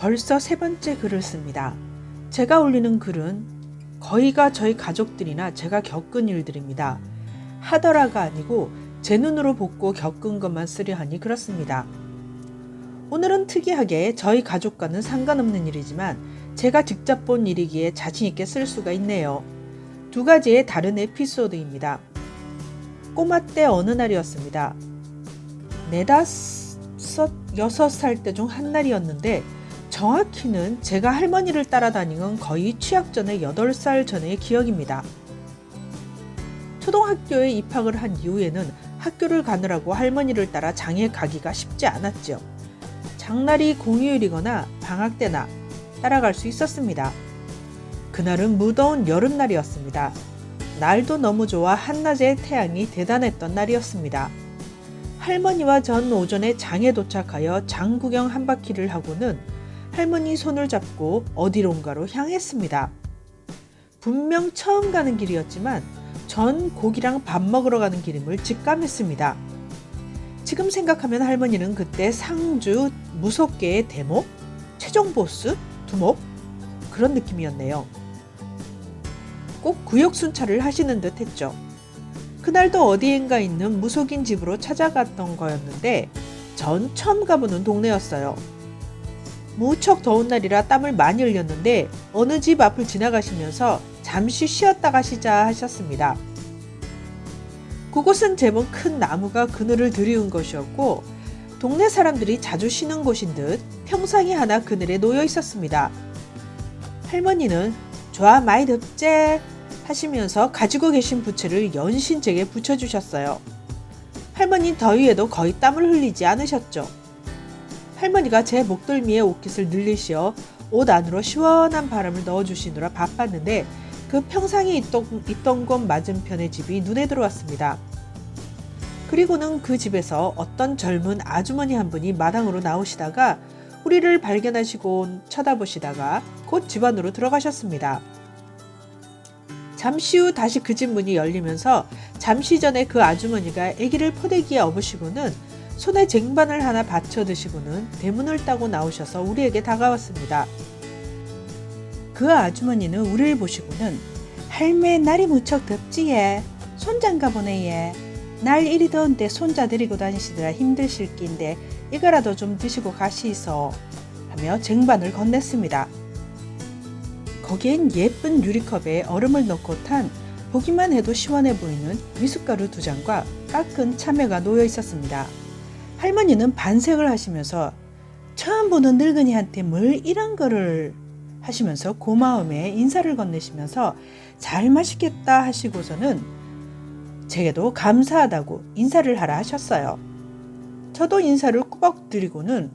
벌써 세 번째 글을 씁니다. 제가 올리는 글은 거의가 저희 가족들이나 제가 겪은 일들입니다. 하더라가 아니고 제 눈으로 보고 겪은 것만 쓰려 하니 그렇습니다. 오늘은 특이하게 저희 가족과는 상관없는 일이지만 제가 직접 본 일이기에 자신있게 쓸 수가 있네요. 두 가지의 다른 에피소드입니다. 꼬마 때 어느 날이었습니다. 네다섯, 여섯 살 때 중 한 날이었는데 정확히는 제가 할머니를 따라다니는 거의 취학 전에 8살 전의 기억입니다. 초등학교에 입학을 한 이후에는 학교를 가느라고 할머니를 따라 장에 가기가 쉽지 않았죠. 장날이 공휴일이거나 방학 때나 따라갈 수 있었습니다. 그날은 무더운 여름날이었습니다. 날도 너무 좋아 한낮에 태양이 대단했던 날이었습니다. 할머니와 전 오전에 장에 도착하여 장 구경 한 바퀴를 하고는 할머니 손을 잡고 어디론가로 향했습니다. 분명 처음 가는 길이었지만 전 고기랑 밥 먹으러 가는 길임을 직감했습니다. 지금 생각하면 할머니는 그때 상주 무섭게의 대목, 최종 보스, 두목 그런 느낌이었네요. 꼭 구역 순찰을 하시는 듯 했죠. 그날도 어디엔가 있는 무속인 집으로 찾아갔던 거였는데 전 처음 가보는 동네였어요. 무척 더운 날이라 땀을 많이 흘렸는데 어느 집 앞을 지나가시면서 잠시 쉬었다 가시자 하셨습니다. 그곳은 제법 큰 나무가 그늘을 들이운 것이었고 동네 사람들이 자주 쉬는 곳인 듯 평상이 하나 그늘에 놓여 있었습니다. 할머니는 좋아 많이 덥제 하시면서 가지고 계신 부채를 연신 제게 붙여주셨어요. 할머니 더위에도 거의 땀을 흘리지 않으셨죠. 할머니가 제 목덜미에 옷깃을 늘리시어 옷 안으로 시원한 바람을 넣어주시느라 바빴는데 그 평상이 있던, 있던 곳 맞은편의 집이 눈에 들어왔습니다. 그리고는 그 집에서 어떤 젊은 아주머니 한 분이 마당으로 나오시다가 우리를 발견하시고 쳐다보시다가 곧 집 안으로 들어가셨습니다. 잠시 후 다시 그 집 문이 열리면서 잠시 전에 그 아주머니가 아기를 포대기에 업으시고는 손에 쟁반을 하나 받쳐 드시고는 대문을 따고 나오셔서 우리에게 다가왔습니다. 그 아주머니는 우리를 보시고는 할매 날이 무척 덥지예 손장가 보내예 날 이리 더운데 손자 데리고 다니시느라 힘드실 낀데 이거라도 좀 드시고 가시소 하며 쟁반을 건넸습니다. 거기엔 예쁜 유리컵에 얼음을 넣고 탄 보기만 해도 시원해 보이는 미숫가루 두 장과 깎은 참외가 놓여 있었습니다. 할머니는 반색을 하시면서 처음 보는 늙은이한테 뭘 이런 거를 하시면서 고마움에 인사를 건네시면서 잘 마시겠다 하시고서는 제게도 감사하다고 인사를 하라 하셨어요. 저도 인사를 꾸벅 드리고는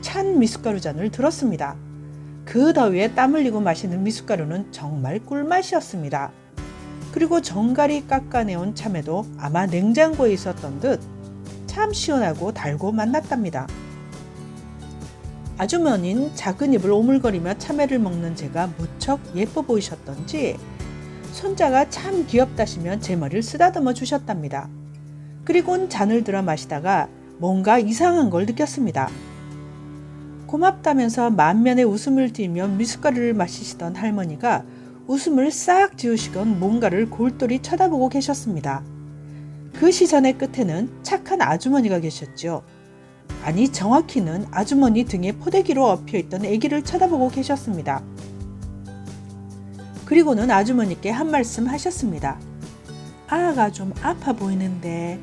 찬 미숫가루 잔을 들었습니다. 그 더위에 땀 흘리고 마시는 미숫가루는 정말 꿀맛이었습니다. 그리고 정갈이 깎아내온 참외도 아마 냉장고에 있었던 듯 참 시원하고 달고 맛났답니다. 아주머니는 작은 입을 오물거리며 참외를 먹는 제가 무척 예뻐 보이셨던지 손자가 참 귀엽다시며 제 머리를 쓰다듬어 주셨답니다. 그리곤 잔을 들어 마시다가 뭔가 이상한 걸 느꼈습니다. 고맙다면서 만면에 웃음을 띠며 미숫가루를 마시시던 할머니가 웃음을 싹 지우시곤 뭔가를 골똘히 쳐다보고 계셨습니다. 그 시선의 끝에는 착한 아주머니가 계셨죠. 아니 정확히는 아주머니 등에 포대기로 엎여 있던 아기를 쳐다보고 계셨습니다. 그리고는 아주머니께 한 말씀 하셨습니다. 아가 좀 아파 보이는데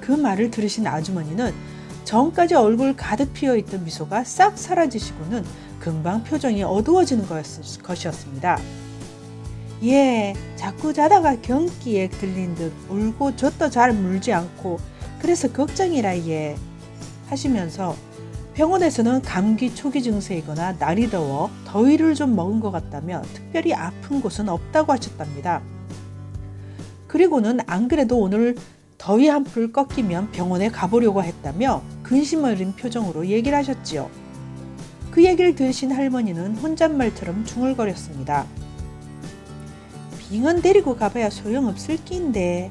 그 말을 들으신 아주머니는 전까지 얼굴 가득 피어 있던 미소가 싹 사라지시고는 금방 표정이 어두워지는 것이었습니다. 예, 자꾸 자다가 경기에 들린 듯 울고 젖도 잘 물지 않고 그래서 걱정이라 예 하시면서 병원에서는 감기 초기 증세이거나 날이 더워 더위를 좀 먹은 것 같다며 특별히 아픈 곳은 없다고 하셨답니다. 그리고는 안 그래도 오늘 더위 한풀 꺾이면 병원에 가보려고 했다며 근심 어린 표정으로 얘기를 하셨지요. 그 얘기를 들으신 할머니는 혼잣말처럼 중얼거렸습니다. 빙은 데리고 가봐야 소용없을 낀데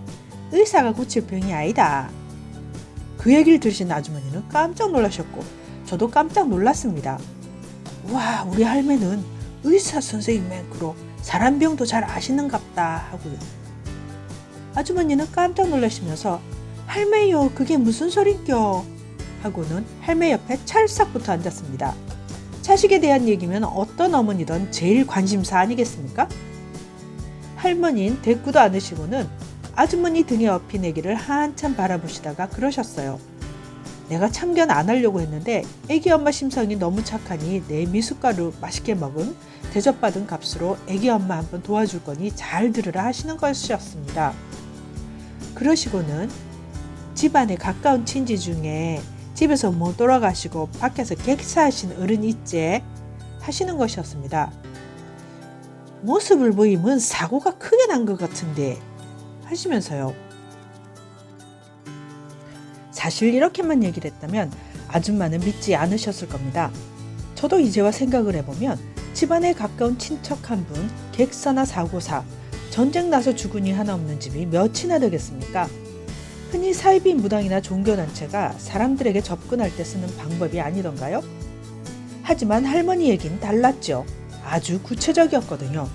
의사가 고칠 병이 아니다. 그 얘기를 들으신 아주머니는 깜짝 놀라셨고 저도 깜짝 놀랐습니다. 와, 우리 할매는 의사 선생님 맹크로 사람 병도 잘 아시는갑다 하고요. 아주머니는 깜짝 놀라시면서 할매요, 그게 무슨 소린겨? 하고는 할매 옆에 찰싹부터 앉았습니다. 자식에 대한 얘기면 어떤 어머니든 제일 관심사 아니겠습니까? 할머니는 대꾸도 않으시고는 아주머니 등에 업힌 애기를 한참 바라보시다가 그러셨어요. 내가 참견 안 하려고 했는데 애기 엄마 심성이 너무 착하니 내 미숫가루 맛있게 먹은 대접받은 값으로 애기 엄마 한번 도와줄 거니 잘 들으라 하시는 것이었습니다. 그러시고는 집안에 가까운 친지 중에 집에서 못 돌아가시고 밖에서 객사하신 어른 있제 하시는 것이었습니다. 모습을 보이면 사고가 크게 난 것 같은데 하시면서요. 사실 이렇게만 얘기를 했다면 아줌마는 믿지 않으셨을 겁니다. 저도 이제와 생각을 해보면 집안에 가까운 친척 한 분, 객사나 사고사, 전쟁 나서 죽은 이 하나 없는 집이 몇이나 되겠습니까? 흔히 사이비 무당이나 종교단체가 사람들에게 접근할 때 쓰는 방법이 아니던가요? 하지만 할머니 얘기는 달랐죠. 아주 구체적이었거든요.